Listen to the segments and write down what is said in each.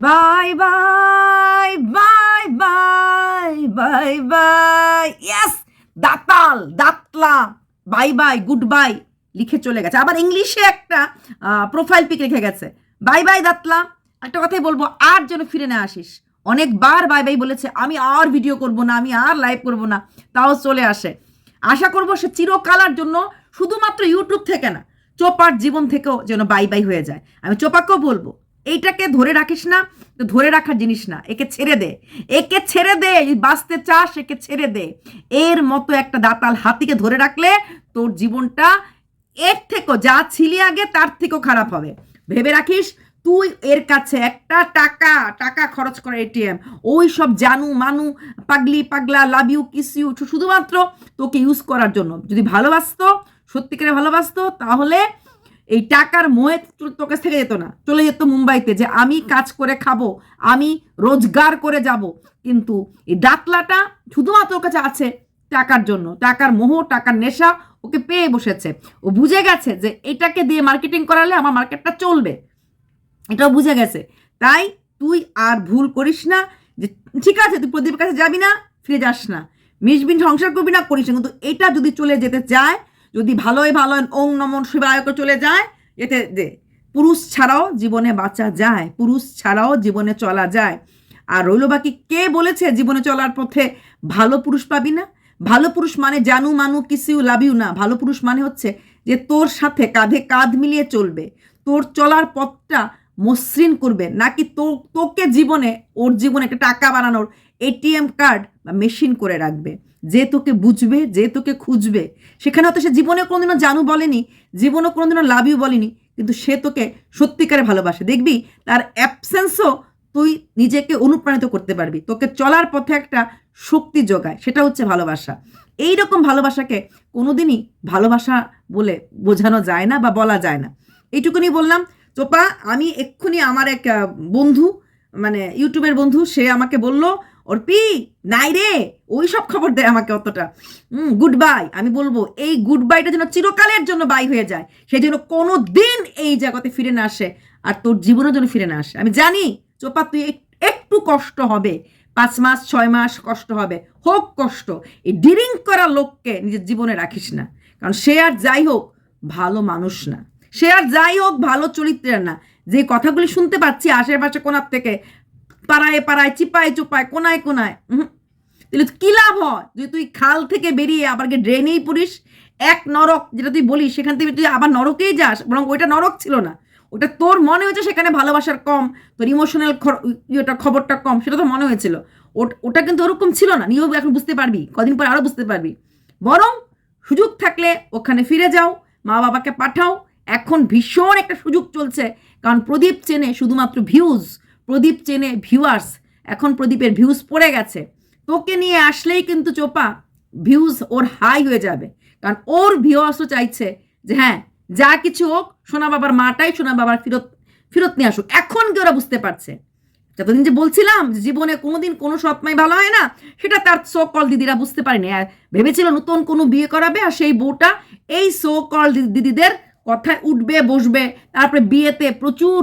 Bye bye bye bye bye bye yes দাতাল, দাতলা। Bye bye goodbye লিখে চলে গেছে। আবার ইংলিশে একটা প্রোফাইল পিক রেখে গেছে। বাই বাই দাতলা। একটা কথাই বলব, আর যেন ফিরে না আসিস। অনেকবার বাই বাই বলেছে, আমি আর ভিডিও করব না, আমি আর লাইভ করব না, তাও চলে আসে। আশা করব সে চিরকালার জন্য শুধুমাত্র ইউটিউব থেকে না, চোপার জীবন থেকেও যেন বাই বাই হয়ে যায়। আমি চোপাকেও বলব এইটাকে ধরে রাখিস না ধরে রাখার জিনিস না, একে ছেড়ে দে। একে ছেড়ে দে বাঁচতে চাস, একে ছেড়ে দে। এর মতো একটা দাতাল হাতিকে ধরে রাখলে তোর জীবনটা এর থেকেও, যা ছিলি আগে, তার থেকেও খারাপ হবে। ভেবে রাখিস, তুই এর কাছে একটা টাকা টাকা খরচ করে এটিএম ওই সব জানু, মানু, পাগলি, পাগলা, লাভ ইউ, কিস ইউ শুধুমাত্র তোকে ইউজ করার জন্য। যদি ভালোবাসতো, সত্যিকারে ভালোবাসতো, তাহলে এই টাকার মোহে তোর কাছ থেকে যেত না। চলে যেত মুম্বাইতে যে আমি কাজ করে খাব, আমি রোজগার করে যাব। কিন্তু এই দাতলাটা শুধুমাত্র ওর কাছে আছে টাকার জন্য। টাকার মোহ, টাকার নেশা ওকে পেয়ে বসেছে। ও বুঝে গেছে যে এটাকে দিয়ে মার্কেটিং করালে আমার মার্কেটটা চলবে। এটাও বুঝে গেছে। তাই তুই আর ভুল করিস না যে ঠিক আছে, তুই প্রদীপের কাছে যাবি না, ফিরে যাস না। মিসবিন সংসার করবি না, করিস না। কিন্তু এটা যদি চলে যেতে চায় যদি ভালোই ভালো ওং নমন শিবায়কে চলে যায়, এতে দে, পুরুষ ছাড়াও জীবনে বাঁচা যায়, পুরুষ ছাড়াও জীবনে চলা যায়। আর রইল বাকি, কে বলেছে জীবনে চলার পথে ভালো পুরুষ পাবি না? ভালো পুরুষ মানে জানু, মানু, কিসিউ লাভ ইউ না। ভালো পুরুষ মানে হচ্ছে যে তোর সাথে কাঁধে কাঁধ মিলিয়ে চলবে। তোর চলার পথটা মসৃণ করবে। নাকি তো, তোকে জীবনে, ওর জীবনে একটা টাকা বানানোর এটিএম কার্ড বা মেশিন করে রাখবে। যে তোকে বুঝবে, যে তোকে খুঁজবে। সেখানে হয়তো সে জীবনে কোনোদিনও জানু বলেনি জীবনে কোনোদিনও লাভ ইউ বলেনি, কিন্তু সে তোকে সত্যিকারে ভালোবাসে। দেখবি, তার অ্যাবসেন্সও তুই নিজেকে অনুপ্রাণিত করতে পারবি। তোকে চলার পথে একটা শক্তি যোগায়, সেটা হচ্ছে ভালোবাসা। এই রকম ভালোবাসাকে কোনোদিনই ভালোবাসা বলে বোঝানো যায় না বা বলা যায় না। এইটুকুনি বললাম। চোপা, আমি এক্ষুনি আমার এক বন্ধু মানে ইউটিউবের বন্ধু, সে আমাকে বলল অর্পি, নাই রে। ওই সব খবর দেয় আমাকে অতটা। হুম গুড বাই আমি বলব, এই গুড বাইটা যেন চিরকালের জন্য বাই হয়ে যায়। সেই জন্য কোনো দিন এই জগতে ফিরে না আসে আর তোর জীবনের জন্য ফিরে না আসে। আমি জানি, চোপা, তুই একটু কষ্ট হবে। পাঁচ মাস, ছয় মাস কষ্ট হবে। হোক কষ্ট। এই ডিরিং করা লোককে নিজের জীবনে রাখিস না। কারণ সে আর যাই হোক, ভালো মানুষ না। সে আর যাই হোক, ভালো চরিত্রের না। যে কথাগুলি শুনতে পাচ্ছি আশেপাশে কোনার থেকে পাড়ায় পাড়ায়, চিপায়, চুপায়, কোনায় কোনায়। তাহলে কি লাভ হয়? যদি তুই খাল থেকে বেরিয়ে আবার গিয়ে ড্রেনেই পড়িস, এক নরক যেটা তুই বলিস, সেখান থেকে তুই আবার নরকেই যাস, বরং ওইটা নরক ছিল না। ওটা তোর মনে হয়েছে সেখানে ভালোবাসার কম, তোর ইমোশনাল ইয়েটা, খবরটা কম, সেটা তো মনে হয়েছিল। ওটা কিন্তু ওরকম ছিল না, নিয়েও এখন বুঝতে পারবি, কদিন পর আরও বুঝতে পারবি। বরং সুযোগ থাকলে ওখানে ফিরে যাও, মা বাবাকে পাঠাও। এখন ভীষণ একটা সুযোগ চলছে, কারণ প্রদীপ চেনে শুধুমাত্র ভিউজ প্রদীপ চেনে ভিউয়ার্স এখন প্রদীপের ভিউজ পড়ে গেছে। তোকে নিয়ে আসলেই কিন্তু চোপা ভিউজ ওর হাই হয়ে যাবে। কারণ ওর ভিউয়ার্সও চাইছে যে হ্যাঁ যা কিছু হোক, সোনা বাবার মাটাই সোনা বাবার ফেরত ফেরত নিয়ে আসুক। এখন কি ওরা বুঝতে পারছে? যতদিন যে বলছিলাম জীবনে কোনোদিন কোনো স্বপ্নই ভালো হয় না, সেটা তার সো কল দিদিরা বুঝতে পারেনি। ভেবেছিল নতুন কোনো বিয়ে করাবে আর সেই বউটা এই সো কল দিদিদের কথায় উঠবে, বসবে, তারপরে বিয়েতে প্রচুর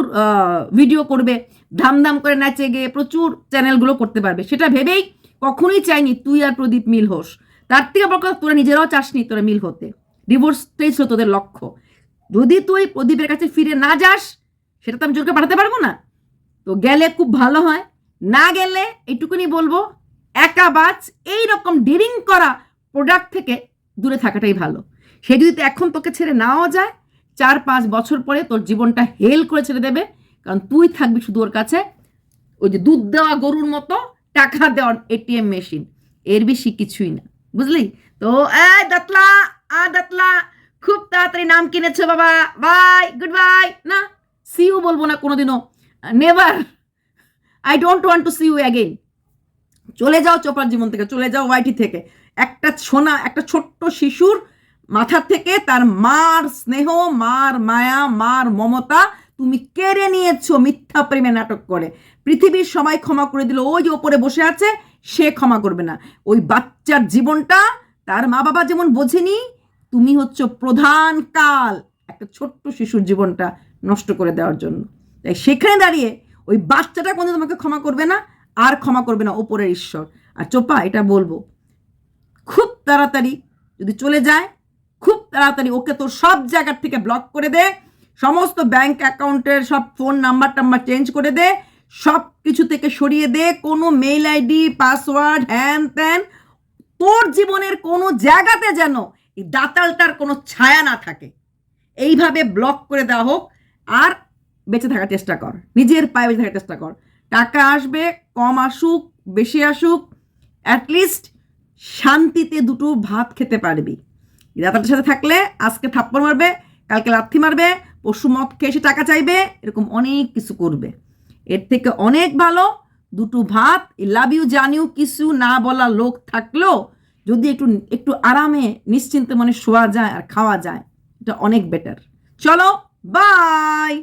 ভিডিও করবে, ধামধাম করে নাচে গিয়ে প্রচুর চ্যানেলগুলো করতে পারবে। সেটা ভেবেই কখনোই চাইনি তুই আর প্রদীপ মিল হোস। তার থেকে বড় কথা, তোরা নিজেরাও চাসনি তোরা মিল হতে। ডিভোর্সটাই ছিল তোদের লক্ষ্য। যদি তুই প্রদীপের কাছে ফিরে না যাস, সেটা তো আমি জোরকে পাঠাতে পারব না। তো গেলে খুব ভালো হয়। না গেলে এইটুকুনি বলব, একা বাজ এই রকম ডিরিং করা প্রোডাক্ট থেকে দূরে থাকাটাই ভালো। সে যদি এখন তোকে ছেড়ে নাও যায় চার পাঁচ বছর পরে তোর জীবনটা হেল করে ছেড়ে দেবে। কারণ তুই থাকবি শুধু ওর কাছে। ওই যে দুধ দেওয়া গরুর মতো টাকা দেওয়ার এটিএম মেশিন। এর বেশি কিছুই না। বুঝলি? তো এ দাতলা, আ দাতলা, খুব তাড়াতাড়ি নাম কিনেছো বাবা। বাই গুড বাই না, সিউ বলব না কোনোদিনও। Never. I don't want to see you again চলে যাও চোপার জীবন থেকে, চলে যাও ওয়াইটি থেকে। একটা সোনা, একটা ছোট্ট শিশুর মাথা থেকে তার মার স্নেহ, মার মায়া, মার মমতা তুমি কেড়ে নিয়েছো মিথ্যা প্রেমে নাটক করে। পৃথিবীর সবাই ক্ষমা করে দিল। ওই যে ওপরে বসে আছে, সে ক্ষমা করবে না। ওই বাচ্চার জীবনটা তার মা বাবা যেমন বোঝেনি, তুমি হচ্ছে প্রধান কাল, একটা ছোট্ট শিশুর জীবনটা নষ্ট করে দেওয়ার জন্য। তাই সেখানে দাঁড়িয়ে ওই বাচ্চাটা কোনো তোমাকে ক্ষমা করবে না, আর ক্ষমা করবে না ওপরের ঈশ্বর। আর চোপা, এটা বলব, খুব তাড়াতাড়ি যদি চলে যায় তাড়াতাড়ি ওকে তোর সব জায়গার থেকে ব্লক করে দে। সমস্ত ব্যাংক অ্যাকাউন্টের সব ফোন নাম্বার টাম্বার চেঞ্জ করে দে। সব কিছু থেকে সরিয়ে দে। কোনো মেইল আইডি পাসওয়ার্ড হ্যান ত্যান তোর জীবনের কোনো জায়গাতে যেন এই দাতালটার কোনো ছায়া না থাকে। এইভাবে ব্লক করে দেওয়া হোক আর বেঁচে থাকার চেষ্টা কর। নিজের পায়ে বেঁচে থাকার চেষ্টা কর। টাকা আসবে, কম আসুক, বেশি আসুক অ্যাটলিস্ট শান্তিতে দুটো ভাত খেতে পারবি। এই সাথে থাকলে আজকে থাপ্পড় মারবে, কালকে লাথি মারবে পশু মদ খেয়ে এসে টাকা চাইবে, এরকম অনেক কিছু করবে। এর থেকে অনেক ভালো, দুটো ভাত লাভ ইউ জানিও কিছু না বলা লোক থাকলেও যদি একটু একটু আরামে, নিশ্চিন্তে মনে শোয়া যায় আর খাওয়া যায়, এটা অনেক বেটার চলো বাই